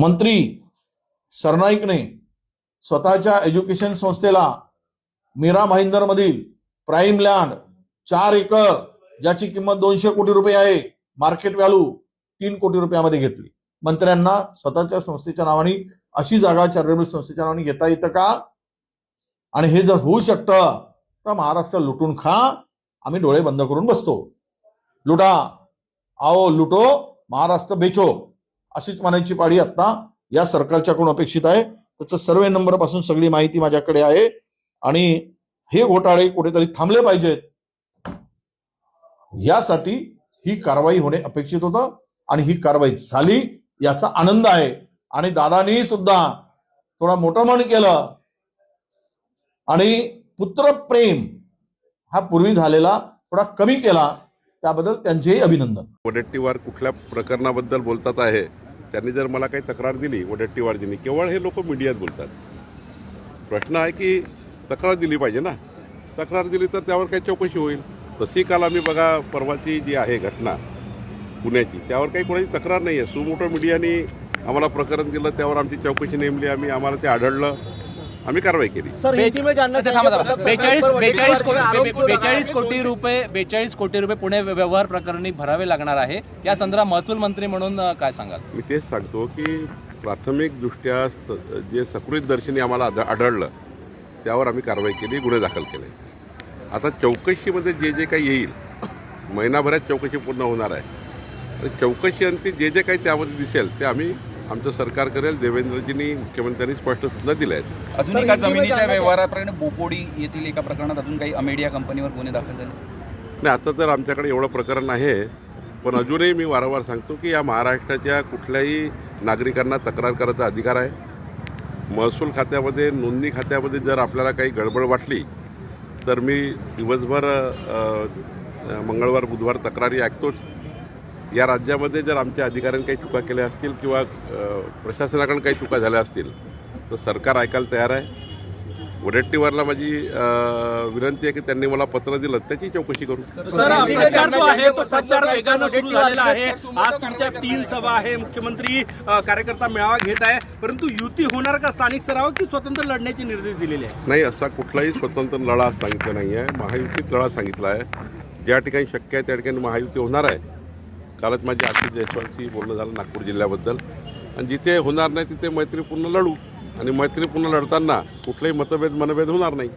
मंत्री सरनाईकने स्वतःच्या एज्युकेशन संस्थेला मीरा महिंदरमधील प्राईम लँड चार एकर ज्याची किंमत दोनशे कोटी रुपये आहे मार्केट व्हॅल्यू तीन कोटी रुपयामध्ये घेतली. मंत्र्यांना स्वतःच्या संस्थेच्या नावाने अशी जागा चॅरिटेबल संस्थेच्या नावाने घेता येतं का? आणि हे जर होऊ शकतं तर महाराष्ट्र लुटून खा आम्ही डोळे बंद करून बसतो. लुटा आओ लुटो महाराष्ट्र बेचो. अशीच म्हणायची पाळी आता या सरकारच्याकडून अपेक्षित आहे. त्याचं सर्वे नंबरपासून सगळी माहिती माझ्याकडे आहे. आणि हे घोटाळे कुठेतरी थांबले पाहिजेत. यासाठी ही कारवाई होणे अपेक्षित होतं आणि ही कारवाई झाली याचा आनंद आहे. आणि दादानी सुद्धा थोडा मोठं मन केलं. आणि पुत्रप्रेम हा पूर्वी झालेला थोडा कमी केला. त्याबद्दल त्यांचेही अभिनंदन. वडेट्टीवार कुठल्या प्रकरणाबद्दल बोलतात आहे? त्यांनी जर मला काही तक्रार दिली वडट्टीवारजींनी केवळ हे लोक मीडियात बोलतात. प्रश्न आहे की तक्रार दिली पाहिजे ना? तक्रार दिली तर त्यावर काही चौकशी होईल. तशी काल आम्ही बघा परवाची जी आहे घटना पुण्याची त्यावर काही कोणाची तक्रार नाही आहे सुमोटो मीडियाने आम्हाला प्रकरण दिलं त्यावर आमची चौकशी नेमली आम्ही आम्हाला ते आढळलं. आम्ही कारवाई केली. बेचाळीस बेचाळीस बेचाळीस कोटी रुपये बेचाळीस कोटी रुपये पुणे व्यवहार प्रकरणी भरावे लागणार आहे. या संदर्भात महसूल मंत्री म्हणून काय सांगाल? मी तेच सांगतो की प्राथमिकदृष्ट्या स जे सकृत दर्शनी आम्हाला आढ- आढळलं त्यावर आम्ही कारवाई केली गुन्हे दाखल केले. आता चौकशीमध्ये जे जे काही येईल महिनाभरात चौकशी पूर्ण होणार आहे. आणि चौकशी अंती जे जे काही त्यामध्ये दिसेल ते आम्ही आमचं सरकार करेल. देवेंद्रजींनी मुख्यमंत्र्यांनी स्पष्ट सूचना दिल्या आहेत. अजून एका जमिनीच्या जानना व्यवहाराप्रकरणी बोपोडी येथील एका प्रकरणात अजून काही अमेडिया कंपनीवर गुन्हे दाखल झाले. नाही आता तर आमच्याकडे एवढं प्रकरण आहे. पण अजूनही मी वारंवार सांगतो की या महाराष्ट्राच्या कुठल्याही नागरिकांना तक्रार करायचा अधिकार आहे. महसूल खात्यामध्ये नोंदणी खात्यामध्ये जर आपल्याला काही गडबड वाटली तर मी दिवसभर मंगळवार बुधवार तक्रारी ऐकतोच. या राज्यामध्ये जर आमच्या अधिकाऱ्यांनी काही चुका केल्या असतील किंवा प्रशासनाकडून काही चुका झाल्या असतील तर सरकार ऐकायला तयार आहे. वडेट्टीवारला माझी विनंती आहे की त्यांनी मला पत्र दिलं त्याची चौकशी करू. सर आहे तो प्रचार वेगानं सुरू झालेला आहे. आज तुमच्या तीन सभा आहे मुख्यमंत्री कार्यकर्ता मेळावा घेत आहे. परंतु युती होणार का स्थानिक स्तरावर की स्वतंत्र लढण्याचे निर्देश दिलेले आहेत? नाही असा कुठलाही स्वतंत्र लढा सांगितला नाही आहे महायुतीत लढा सांगितला आहे. ज्या ठिकाणी शक्य आहे त्या ठिकाणी महायुती होणार आहे. कालच माझी आशिष जयस्वालशी बोलणं झालं नागपूर जिल्ह्याबद्दल. आणि जिथे होणार नाही तिथे मैत्रीपूर्ण लढू. आणि मैत्रीपूर्ण लढताना कुठलेही मतभेद मनभेद होणार नाही.